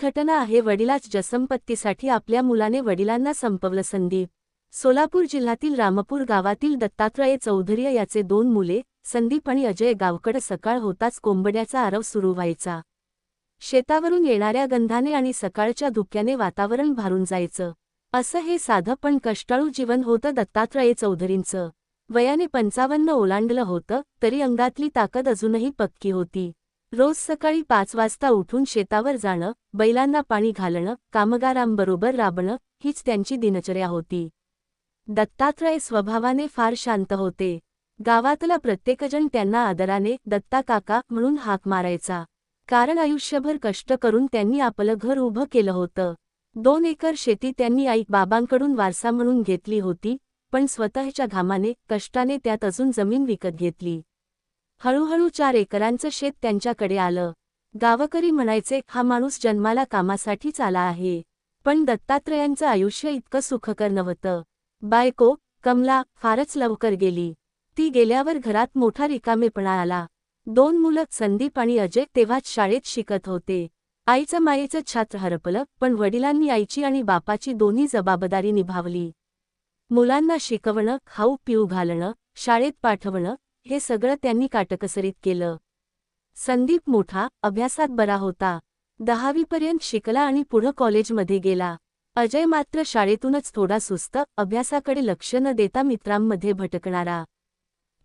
घटना आहे वडिलाच जसंपत्तीसाठी आपल्या मुलाने वडिलांना संपवलं संदीप. सोलापूर जिल्ह्यातील रामपूर गावातील दत्तात्रय चौधरी याचे दोन मुले संदीप आणि अजय गावकडं सकाळ होताच कोंबड्याचा आरव सुरू व्हायचा. शेतावरून येणाऱ्या गंधाने आणि सकाळच्या धुक्याने वातावरण भारून जायचं. असं हे साधं पण कष्टाळू जीवन होतं दत्तात्रय चौधरींचं. वयाने पंचावन्न ओलांडलं होतं तरी अंगातली ताकद अजूनही पक्की होती. रोज सकाळी पाच वाजता उठून शेतावर जाणं बैलांना पाणी घालणं कामगारांबरोबर राबणं हीच त्यांची दिनचर्या होती. दत्तात्रय स्वभावाने फार शांत होते. गावातला प्रत्येकजण त्यांना आदराने दत्ता काका म्हणून हाक मारायचा. कारण आयुष्यभर कष्ट करून त्यांनी आपलं घर उभं केलं होतं. दोन एकर शेती त्यांनी आई बाबांकडून वारसा म्हणून घेतली होती पण स्वतःच्या घामाने कष्टाने त्यात अजून जमीन विकत घेतली. हळूहळू चार एकरांचं शेत त्यांच्याकडे आलं. गावकरी म्हणायचे हा माणूस जन्माला कामासाठीच आला आहे. पण दत्तात्रयांचं आयुष्य इतकं सुखकर नव्हतं. बायको कमला फारच लवकर गेली. ती गेल्यावर घरात मोठा रिकामेपणा आला. दोन मुलं संदीप आणि अजय तेव्हाच शाळेत शिकत होते. आईचं मायेचं छात्र हरपलं पण वडिलांनी आईची आणि बापाची दोन्ही जबाबदारी निभावली. मुलांना शिकवणं खाऊ पिऊ घालणं शाळेत पाठवणं हे सगळं त्यांनी काटकसरीत केलं. संदीप मोठा अभ्यासात बरा होता. दहावीपर्यंत शिकला आणि पुढं कॉलेजमध्ये गेला. अजय मात्र शाळेतूनच थोडा सुस्त अभ्यासाकडे लक्ष न देता मित्रांमध्ये भटकणारा.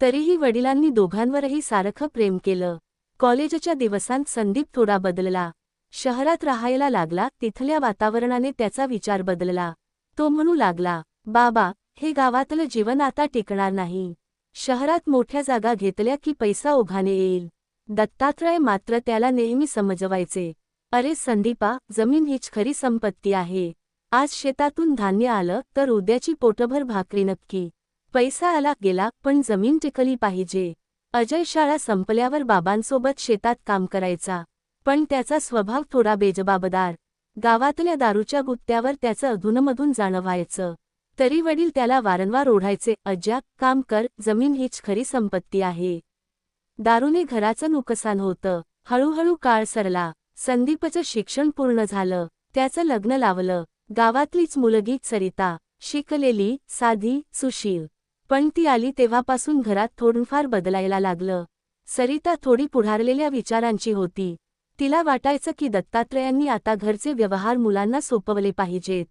तरीही वडिलांनी दोघांवरही सारखं प्रेम केलं. कॉलेजच्या दिवसांत संदीप थोडा बदलला. शहरात राहायला लागला तिथल्या वातावरणाने त्याचा विचार बदलला. तो म्हणू लागला बाबा हे गावातलं जीवन आता टिकणार नाही. शहरात मोठ्या जागा घेतल्या की पैसा ओघाने येईल. दत्तात्रय मात्र त्याला नेहमी समजवायचे. अरे संदीपा जमीन हीच खरी संपत्ती आहे. आज शेतातून धान्य आलं तर उद्याची पोटभर भाकरी नक्की. पैसा आला गेला पण जमीन टिकली पाहिजे. अजय शाळा संपल्यावर बाबांसोबत शेतात काम करायचा. पण त्याचा स्वभाव थोडा बेजबाबदार. गावातल्या दारूच्या गुत्त्यावर त्याचं अधूनमधून जाणं व्हायचं. तरी वडील त्याला वारंवार ओढायचे अज्जा काम कर जमीन हीच खरी संपत्ती आहे. दारूने घराचं नुकसान होतं. हळूहळू काळ सरला. संदीपचं शिक्षण पूर्ण झालं. त्याचं लग्न लावलं. गावातलीच मुलगी सरिता शिकलेली साधी सुशील. पण ती आली तेव्हापासून घरात थोडंफार बदलायला लागलं. सरिता थोडी पुढारलेल्या विचारांची होती. तिला वाटायचं की दत्तात्रयांनी आता घरचे व्यवहार मुलांना सोपवले पाहिजेत.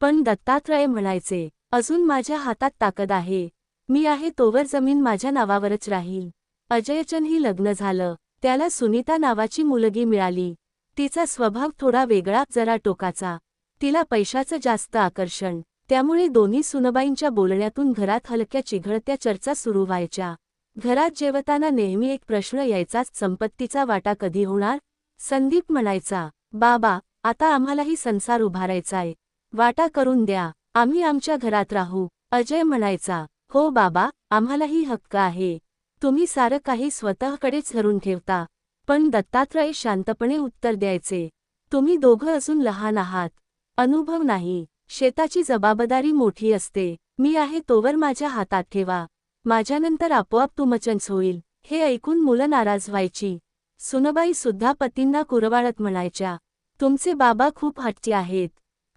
पण दत्तात्रय म्हणायचे अजून माझ्या हातात ताकद आहे. मी आहे तोवर जमीन माझ्या नावावरच राहील. अजयचनही लग्न झालं. त्याला सुनीता नावाची मुलगी मिळाली. तिचा स्वभाव थोडा वेगळा जरा टोकाचा. तिला पैशाचं जास्त आकर्षण. त्यामुळे दोन्ही सुनबाईंच्या बोलण्यातून घरात हलक्या चिघळत्या चर्चा सुरू व्हायच्या. घरात जेवताना नेहमी एक प्रश्न यायचाच संपत्तीचा वाटा कधी होणार? संदीप म्हणायचा बाबा आता आम्हालाही संसार उभारायचाय. वाटा करून द्या. आम्ही आमच्या घरात राहू. अजय म्हणायचा हो बाबा आम्हालाही हक्क आहे. तुम्ही सारं काही स्वतःकडेच धरून ठेवता. पण दत्तात्रय शांतपणे उत्तर द्यायचे तुम्ही दोघं असून लहान आहात. अनुभव नाही. शेताची जबाबदारी मोठी असते. मी आहे तोवर माझ्या हातात ठेवा. माझ्यानंतर आपोआप तुमचंच होईल. हे ऐकून मुलं नाराज व्हायची. सुनबाई सुद्धा पतींना कुरवाळत म्हणायच्या तुमचे बाबा खूप हट्टी आहेत.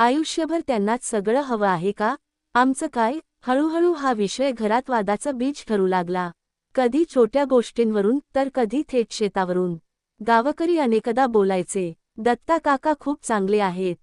आयुष्यभर त्यांनाच सगळं हवं आहे का? आमचं काय? हळूहळू हा विषय घरात वादाचा बीज ठरू लागला. कधी छोट्या गोष्टींवरून तर कधी थेट शेतावरून. गावकरी अनेकदा बोलायचे दत्ता काका खूप चांगले आहेत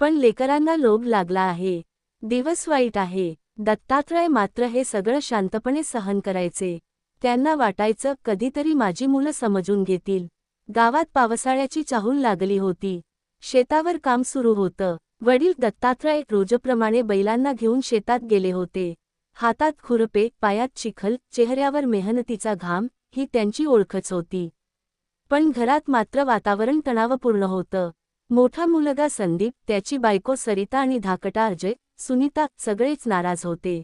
पण लेकरांना लोभ लागला आहे. दिवस वाईट आहे. दत्तात्रय मात्र हे सगळं शांतपणे सहन करायचे. त्यांना वाटायचं कधीतरी माझी मुलं समजून घेतील. गावात पावसाळ्याची चाहूल लागली होती. शेतावर काम सुरू होतं. वडील दत्तात्रय रोजप्रमाणे बैलांना घेऊन शेतात गेले होते. हातात खुरपे पायात चिखल चेहऱ्यावर मेहनतीचा घाम ही त्यांची ओळखच होती. पण घरात मात्र वातावरण तणावपूर्ण होतं. मोठा मुलगा संदीप त्याची बायको सरिता आणि धाकटा अजय सुनीता सगळेच नाराज होते.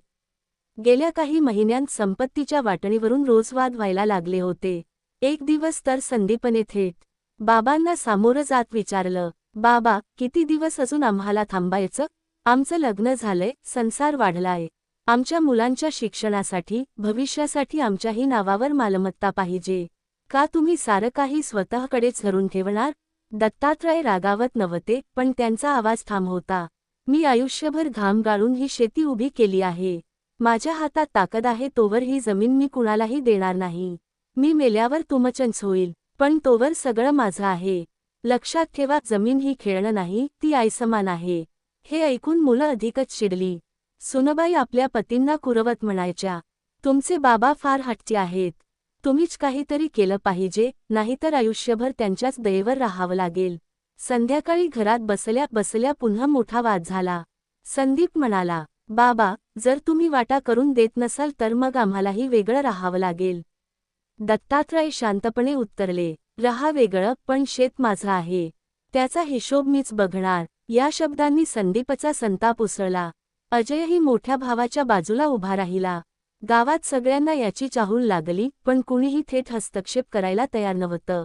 गेल्या काही महिन्यांत संपत्तीच्या वाटणीवरून रोज वाद व्हायला लागले होते. एक दिवस तर संदीपने थेट बाबांना सामोरं जात विचारलं बाबा किती दिवस अजून आम्हाला थांबायचं? आमचं लग्न झालंय संसार वाढलाय. आमच्या मुलांच्या शिक्षणासाठी भविष्यासाठी आमच्याही नावावर मालमत्ता पाहिजे. का तुम्ही सारं काही स्वतःकडेच धरून ठेवणार? दत्तात्रय रागावत नव्हते पण त्यांचा आवाज थांब होता. मी आयुष्यभर घाम गाळून ही शेती उभी केली आहे. माझ्या हातात ताकद आहे तोवर ही जमीन मी कुणालाही देणार नाही. मी मेल्यावर तुमचंच होईल पण तोवर सगळं माझं आहे. लक्षात ठेवा जमीन ही खेळणं नाही ती आईसमान आहे. हे ऐकून मुलं अधिकच चिडली. सुनबाई आपल्या पतींना कुरवत म्हणायच्या तुमचे बाबा फार हट्टी आहेत. तुम्हीच काहीतरी केलं पाहिजे नाहीतर आयुष्यभर त्यांच्याच दयेवर राहावं लागेल. संध्याकाळी घरात बसल्या बसल्या पुन्हा मोठा वाद झाला. संदीप म्हणाला बाबा जर तुम्ही वाटा करून देत नसाल तर मग आम्हालाही वेगळं राहावं लागेल. दत्तात्रय शांतपणे उत्तरले रहा वेगळं पण शेत माझं आहे. त्याचा हिशोब मीच बघणार. या शब्दांनी संदीपचा संताप उसळला. अजयही मोठ्या भावाच्या बाजूला उभा राहिला. गावात सगळ्यांना याची चाहूल लागली पण कुणीही थेट हस्तक्षेप करायला तयार नव्हतं.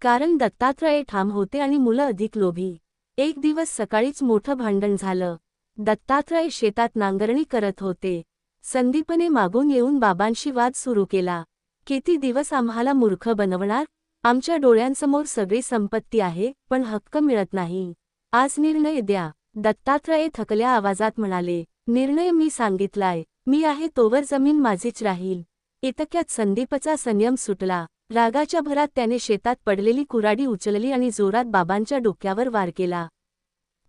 कारण दत्तात्रय ठाम होते आणि मुलं अधिक लोभी. एक दिवस सकाळीच मोठं भांडण झालं. दत्तात्रय शेतात नांगरणी करत होते. संदीपने मागून येऊन बाबांशी वाद सुरू केला. किती दिवस आम्हाला मूर्ख बनवणार? आमच्या डोळ्यांसमोर सगळी संपत्ती आहे पण हक्क मिळत नाही. आज निर्णय द्या. दत्तात्रय थकल्या आवाजात म्हणाले निर्णय मी सांगितलाय. मी आहे तोवर जमीन माझीच राहील. इतक्यात संदीपचा संयम सुटला. रागाच्या भरात त्याने शेतात पडलेली कुराडी उचलली आणि जोरात बाबांच्या डोक्यावर वार केला.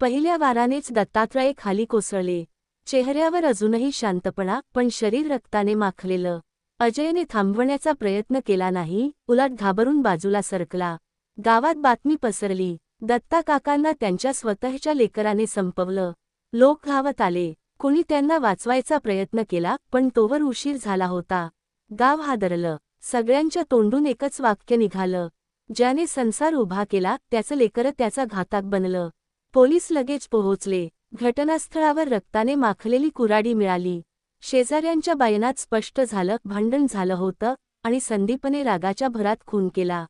पहिल्या वारानेच दत्तात्रय खाली कोसळले. चेहऱ्यावर अजूनही शांतपणा पण शरीर रक्ताने माखलेलं. अजयने थांबवण्याचा प्रयत्न केला नाही उलट घाबरून बाजूला सरकला. गावात बातमी पसरली. दत्ता काकांना त्यांच्या स्वतःच्या लेकराने संपवलं. लोक धावत आले. कुणी त्यांना वाचवायचा प्रयत्न केला पण तोवर उशीर झाला होता. गाव हादरलं. सगळ्यांच्या तोंडून एकच वाक्य निघालं. ज्याने संसार उभा केला त्याचं लेकर त्याचा घाताक बनलं. पोलीस लगेच पोहोचले. घटनास्थळावर रक्ताने माखलेली कुराडी मिळाली. शेजाऱ्यांच्या बायनात स्पष्ट झालं भांडण झालं होतं आणि संदीपने रागाच्या भरात खून केला.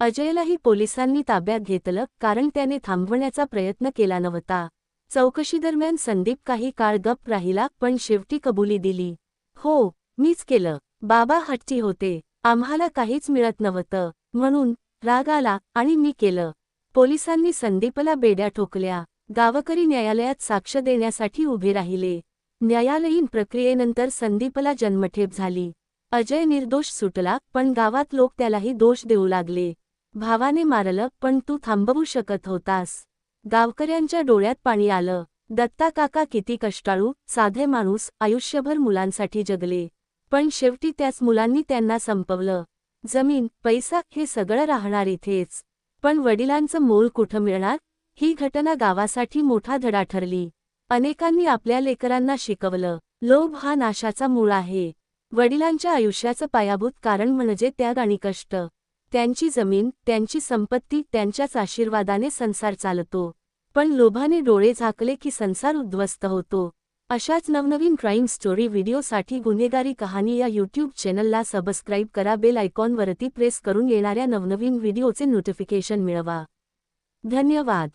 अजयलाही पोलिसांनी ताब्यात घेतलं कारण त्याने थांबवण्याचा प्रयत्न केला नव्हता. चौकशीदरम्यान संदीप काही काळ गप्प राहिला पण शेवटी कबुली दिली. हो मीच केलं. बाबा हट्टी होते. आम्हाला काहीच मिळत नव्हतं. म्हणून राग आला आणि मी केलं. पोलिसांनी संदीपला बेड्या ठोकल्या. गावकरी न्यायालयात साक्ष देण्यासाठी उभे राहिले. न्यायालयीन प्रक्रियेनंतर संदीपला जन्मठेप झाली. अजय निर्दोष सुटला पण गावात लोक त्यालाही दोष देऊ लागले. भावाने मारलं पण तू थांबवू शकत होतास. गावकऱ्यांच्या डोळ्यात पाणी आलं. दत्ता काका किती कष्टाळू साधे माणूस आयुष्यभर मुलांसाठी जगले. पण शेवटी त्याच मुलांनी त्यांना संपवलं. जमीन पैसा हे सगळं राहणार इथेच. पण वडिलांचं मोल कुठं मिळणार? ही घटना गावासाठी मोठा धडा ठरली. अनेकांनी आपल्या लेकरांना शिकवलं लोभ हा नाशाचा मूळ आहे. वडिलांच्या आयुष्याचं पायाभूत कारण म्हणजे त्याग आणि कष्ट. त्यांची जमीन त्यांची संपत्ती त्यांच्याच आशीर्वादाने संसार चालतो. पण लोभाने डोळे झाकले की संसार उद्ध्वस्त होतो. अशाच नवनवीन क्राईम स्टोरी व्हिडिओसाठी गुन्हेगारी कहाणी या यूट्यूब चॅनलला सबस्क्राईब करा. बेल आयकॉनवरती प्रेस करून येणाऱ्या नवनवीन व्हिडिओचे नोटिफिकेशन मिळवा. धन्यवाद.